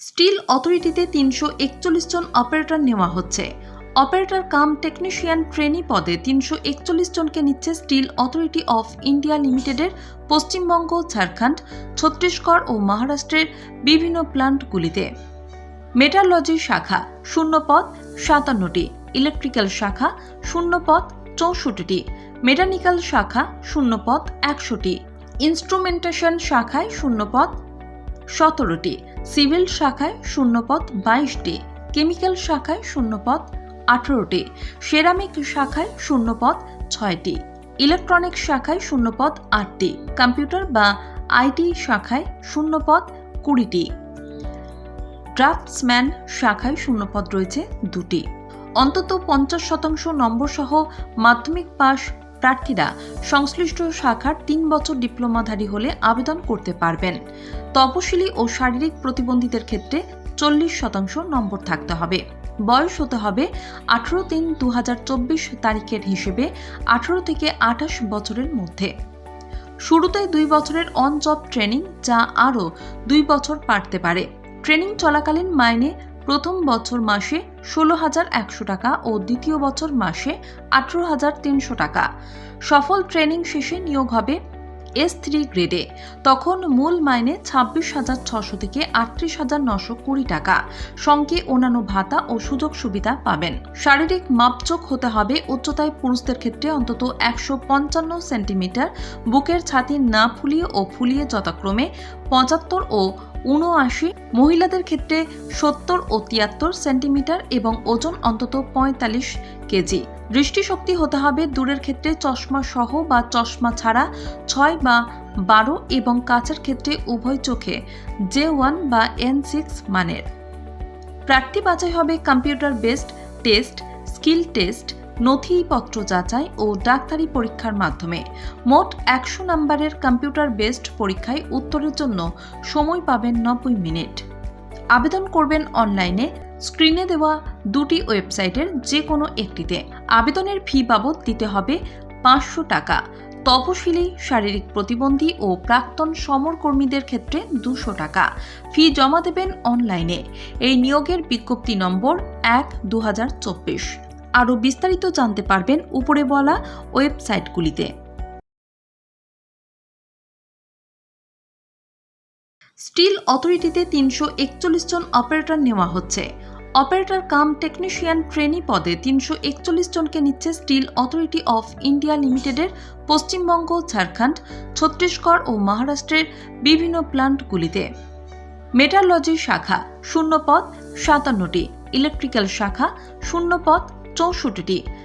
Still অথরিটিতে তিনশো একচল্লিশ জন operator নেওয়া হচ্ছে। অপারেটর কাম টেকনিশিয়ান ট্রেনি পদে তিনশো একচল্লিশ জনকে নিচ্ছে স্টিল অথরিটি অফ ইন্ডিয়া লিমিটেডের পশ্চিমবঙ্গ, ঝাড়খণ্ড, ছত্তিশগড় ও মহারাষ্ট্রের বিভিন্ন প্ল্যান্টগুলিতে মেটালজি শাখা শূন্য পদ সাতান্নটি, ইলেকট্রিক্যাল শাখা শূন্য পদ চৌষট্টিটি, মেকানিক্যাল শাখা শূন্য পদ একশোটি, ইনস্ট্রুমেন্টেশন শাখায় শূন্য পদ সতেরোটি। সিভিল শাখায় শূন্যপদ বাইশটি। কেমিক্যাল শাখায় শূন্যপদ আঠারোটি। সেরামিক শাখায় শূন্যপদ ছয়টি। ইলেকট্রনিক শাখায় শূন্যপদ আটটি। কম্পিউটার বা আইটি শাখায় শূন্যপদ কুড়িটি। ড্রাফটসম্যান শাখায় শূন্যপদ রয়েছে দুটি। অন্তত পঞ্চাশ শতাংশ নম্বর সহ মাধ্যমিক পাশ প্রার্থীরা সংশ্লিষ্ট শাখার তিন বছর ডিপ্লোমাধারী হলে আবেদন করতে পারবেন। তপশিলি ও শারীরিক প্রতিবন্ধীদের ক্ষেত্রে চল্লিশ শতাংশ নম্বর থাকতে হবে। বয়স হতে হবে আঠারো তিন দু তারিখের হিসেবে আঠারো থেকে আঠাশ বছরের মধ্যে। শুরুতে দুই বছরের অন জব ট্রেনিং যা আরও দুই বছর পারতে পারে। ট্রেনিং চলাকালীন মাইনে প্রথম বছর মাসে ষোলো হাজার একশো টাকা ও দ্বিতীয় বছর মাসে আঠেরো হাজার তিনশো টাকা। সফল ট্রেনিং শেষে নিয়োগ হবে এস থ্রি গ্রেডে। তখন মূল মাইনে ছাব্বিশ হাজার ছশো থেকে আটত্রিশ হাজার নশো কুড়ি টাকা। সঙ্গে অন্যান্য ভাতা ও সুযোগ সুবিধা পাবেন। শারীরিক মাপচোক হতে হবে উচ্চতায় পুরুষদের ক্ষেত্রে অন্তত একশো পঞ্চান্ন সেন্টিমিটার। বুকের ছাতি না ফুলিয়ে ও ফুলিয়ে যথাক্রমে পঁচাত্তর ও উনআশি মহিলাদের ক্ষেত্রে সত্তর ও তিয়াত্তর সেন্টিমিটার এবং ওজন অন্তত পঁয়তাল্লিশ কেজি। দৃষ্টিশক্তি হতে হবে দূরের ক্ষেত্রে চশমা সহ বা চশমা ছাড়া ছয় বা বারো এবং কাছের ক্ষেত্রে উভয় চোখে, জে ওয়ান বা এন সিক্স মানের। প্রার্থী বাছাই হবে computer based test, skill test নথিপত্র যাচাই ও ডাক্তারি পরীক্ষার মাধ্যমে। মোট একশো নম্বরের কম্পিউটার বেসড পরীক্ষায় উত্তরের জন্য সময় পাবেন নব্বই মিনিট। আবেদন করবেন অনলাইনে, স্ক্রিনে দেওয়া দুটি ওয়েবসাইটের যে কোনো একটিতে। আবেদনের ফি বাবদ দিতে হবে পাঁচশো টাকা। তপশিলি শারীরিক প্রতিবন্ধী ও প্রাক্তন সমরকর্মীদের ক্ষেত্রে দুশো টাকা। ফি জমা দেবেন অনলাইনে। এই নিয়োগের বিজ্ঞপ্তি নম্বর এক দু আরও বিস্তারিত জানতে পারবেন উপরে বলা ওয়েবসাইটগুলিতে। স্টিল অথরিটিতে তিনশো একচল্লিশ জন অপারেটর নেওয়া হচ্ছে। অপারেটর কাম টেকনিশিয়ান ট্রেনি পদে তিনশো একচল্লিশ জনকে নিচ্ছে স্টিল অথরিটি অফ ইন্ডিয়া লিমিটেডের পশ্চিমবঙ্গ, ঝাড়খণ্ড, ছত্তিশগড় ও মহারাষ্ট্রের বিভিন্ন প্ল্যান্টগুলিতে মেটালজি শাখা শূন্য পদ সাতান্নটি, ইলেকট্রিক্যাল শাখা শূন্য পদ চৌষট্টিটি